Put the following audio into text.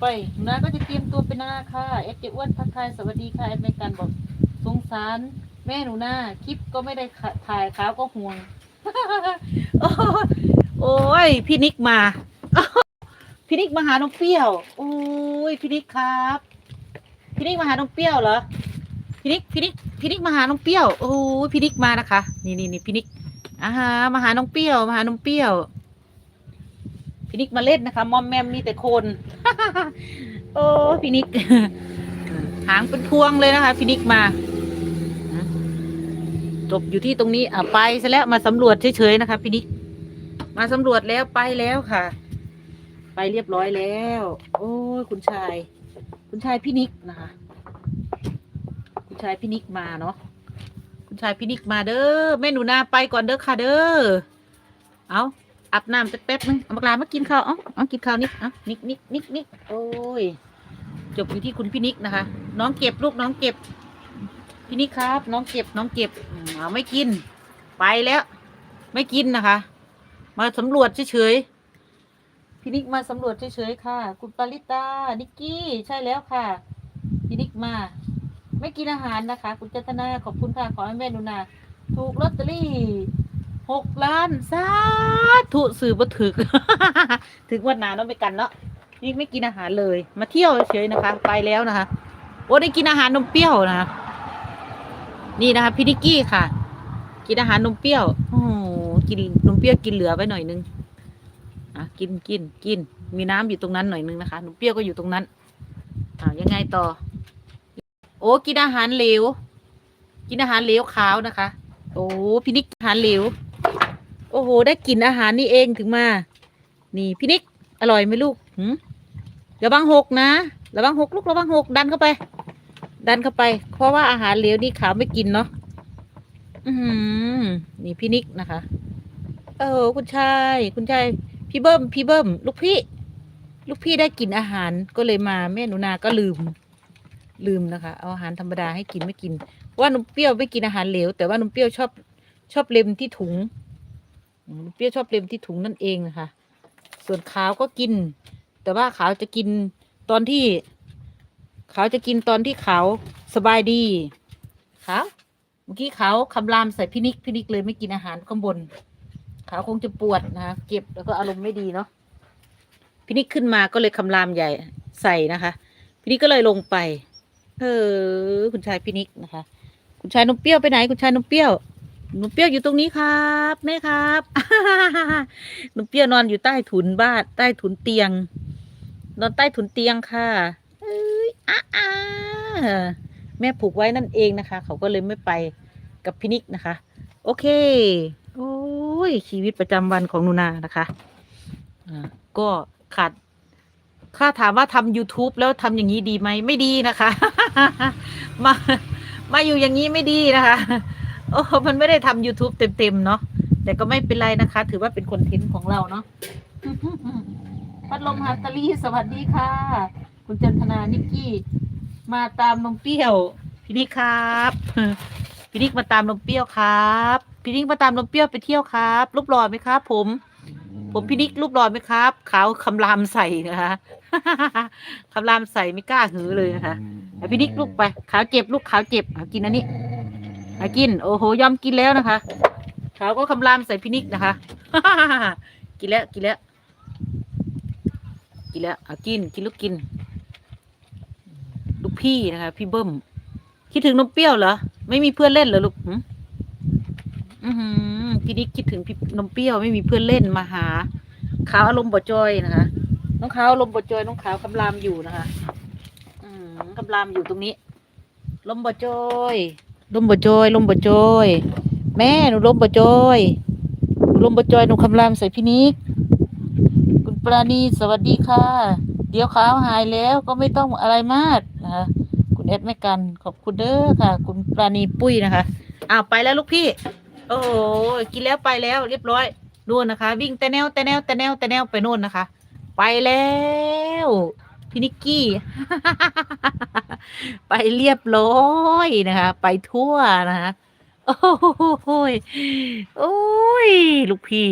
ไปหนูนาก็จะเตรียมตัวเป็นนาค่ะเอฟเจอ้วนทักทายสวัสดีค่ะแอดเมกันบอกสงสารแม่หนูน้าคลิปก็ไม่ได้ถ่ายขาวก็ห่วง โอ้ยพี่นิกมาพี่นิกมาหาน้องเปรี้ยวโอ้ยพี่นิกครับพี่นิกมาหาน้องเปรี้ยวเหรอพี่นิกพี่นิกพี่นิกมาหาน้องเปรี้ยวโอ้ยพี่นิกมานะคะ นี่นี่นี่พี่นิกอ่าฮะมาหาน้องเปรี้ยวมาหาน้องเปรี้ยว พี่นิกมาเล่นนะคะ มอมแมมมีแต่คน โอ้พี่นิก หางเป็นพวงเลยนะคะพี่นิกมาจบอยู่ที่ตรงนี้อะไปซะแล้วมาสำรวจเฉยๆนะคะพี่นิก มาสำรวจแล้วไปแล้วค่ะ ไปเรียบร้อยแล้ว โอ้ยคุณชาย คุณชายพี่นิกนะคะ คุณชายพี่นิกมาเนาะคุณชายพี่นิกมาเด้อแม่หนูนาไปก่อนเด้อค่ะเด้อเอา อาบน้ำสักแป๊บนึงเอามากลามากินข้าวเอ๋อากินข้าวนิกเอะนิกนิกนิกนิกโอ้ย จบอยู่ที่คุณพี่นิกนะคะ น้องเก็บลูกน้องเก็บ พี่นิกครับ น้องเก็บน้องเก็บอืมเอาไม่กิน ไปแล้ว ไม่กินนะคะ มาสำรวจเฉยๆพี่นิกมาสำรวจเฉยๆค่ะ คุณปาริตานิกกี้ใช่แล้วค่ะ พี่นิกมา ไม่กินอาหารนะคะ คุณจันทนาขอบคุณค่ะขอให้แม่หนูนาถูกลอตเตอรี่ หกล้านสาธุสื่อบ่ถึก ถึงวันนาเนาะไปกันเนาะนี่ไม่กินอาหารเลย มาเที่ยวเฉยนะคะ ไปแล้วนะคะ โอ้ได้กินอาหารนมเปรี้ยวนะคะนี่นะคะพี่นิกกี้ค่ะ กินอาหารนมเปรี้ยวโอ้กินนมเปรี้ยวกินเหลือไว้หน่อยนึงอะกินกินกิน มีน้ำอยู่ตรงนั้นหน่อยนึงนะคะนมเปรี้ยวก็อยู่ตรงนั้นอ่ายังไงต่อ โอ้กินอาหารเหลว กินอาหารเหลวขาวนะคะ โอ้พี่นิกอาหารเหลว โอ้โห ได้กลิ่นอาหารนี่เองถึงมา นี่พี่นิก อร่อยไหมลูกหืมระวังหกนะ ระวังหกลูกระวังหกดันเข้าไป ดันเข้าไป เพราะว่าอาหารเหลวนี่ขาวไม่กินเนาะ อือหือนี่พี่นิกนะคะ เออคุณชาย คุณชาย พี่เบิ้ม พี่เบิ้ม ลูกพี่ ลูกพี่ได้กินอาหารก็เลยมาแม่หนูนาก็ลืม ลืมนะคะ เอาอาหารธรรมดาให้กินไม่กินเพราะว่านมเปรี้ยวไม่กินอาหารเหลว แต่ว่านมเปรี้ยวชอบชอบเล็มที่ถุง เปี้ยชอบเล็มที่ถุงนั่นเองนะคะ ส่วนขาวก็กิน แต่ว่าขาวจะกินตอนที่ ขาวจะกินตอนที่ขาวสบายดีขาวเมื่อกี้ขาวคำรามใส่พินิกพินิกเลยไม่กินอาหารข้างบนขาวคงจะปวดนะคะเก็บแล้วก็อารมณ์ไม่ดีเนาะพินิกขึ้นมาก็เลยคำรามใหญ่ใส่นะคะพินิกก็เลยลงไปเออคุณชายพินิกนะคะ คุณชายนมเปรี้ยวไปไหน คุณชายนมเปรี้ยว นมเปรี้ยวอยู่ตรงนี้ครับแม่ครับนมเปรี้ยวนอนอยู่ใต้ถุนบ้านใต้ถุนเตียง นอนใต้ถุนเตียงค่ะเอ้ยอ้าอาแม่ผูกไว้นั่นเองนะคะ เขาก็เลยไม่ไปกับพินิกนะคะ โอเค โอ้ยชีวิตประจำวันของนูนานะคะอ่าก็ขาดถ้าถามว่าทำ YouTube แล้วทำอย่างนี้ดีไหมไม่ดีนะคะ มามาอยู่อย่างนี้ไม่ดีนะคะ โอ้มันไม่ได้ทำ YouTube เต็มๆเนาะแต่ก็ไม่เป็นไรนะคะ ถือว่าเป็นคอนเทนต์ของเราเนาะพัดลมฮัตตาลีสวัสดีค่ะ คุณจันทนานิกกี้ มาตามนมเปรี้ยวพี่นิกครับพี่นิกมาตามนมเปรี้ยวครับพี่นิกมาตามนมเปรี้ยวไปเที่ยวครับรูปหล่อไหมครับ ผม ผมพี่นิกรูปหล่อไหมครับขาวคำรามใส่นะคะคำรามใส่ไม่กล้าหือเลยนะคะพี่นิกลูกไปขาวเจ็บลูกขาวเจ็บกินอันนี้ เอากิน โอ้โห ยอมกินแล้วนะคะขาวก็คำรามใส่พี่นิกนะคะ กินแล้ว กินแล้ว กินแล้วเอากิน กินลูกกิน ลูกพี่นะคะ พี่เบิ้ม คิดถึงนมเปรี้ยวเหรอ ไม่มีเพื่อนเล่นเหรอลูกอือหือพี่นิกคิดถึงพี่นมเปรี้ยวไม่มีเพื่อนเล่นมาหา ขาวอารมณ์บ่จอยนะคะ น้องขาวอารมณ์บ่จอย น้องขาวคำรามอยู่นะคะ อืมคำรามอยู่ตรงนี้ ลมบ่จอย ลมบ่จอยลมบ่จอยแม่หนูลมบ่จอยหนูลมบ่จอยหนูคำรามใส่พี่นิกคุณปราณีสวัสดีค่ะ เดี๋ยวขาวหายแล้วก็ไม่ต้องอะไรมากนะคะคุณเอสไม่กันขอบคุณเด้อค่ะ คุณปราณีปุ้ยนะคะอ้าวไปแล้วลูกพี่ โอ้โหกินแล้วไปแล้ว เรียบร้อยนู่นนะคะ วิ่งแต่แนวแต่แนวแต่แนวแต่แนวไปนู่นนะคะ ไปแล้วพี่นิกกี้ ไปเรียบร้อยนะคะ ไปทั่วนะคะ โอ้โหโอ้ย ลูกพี่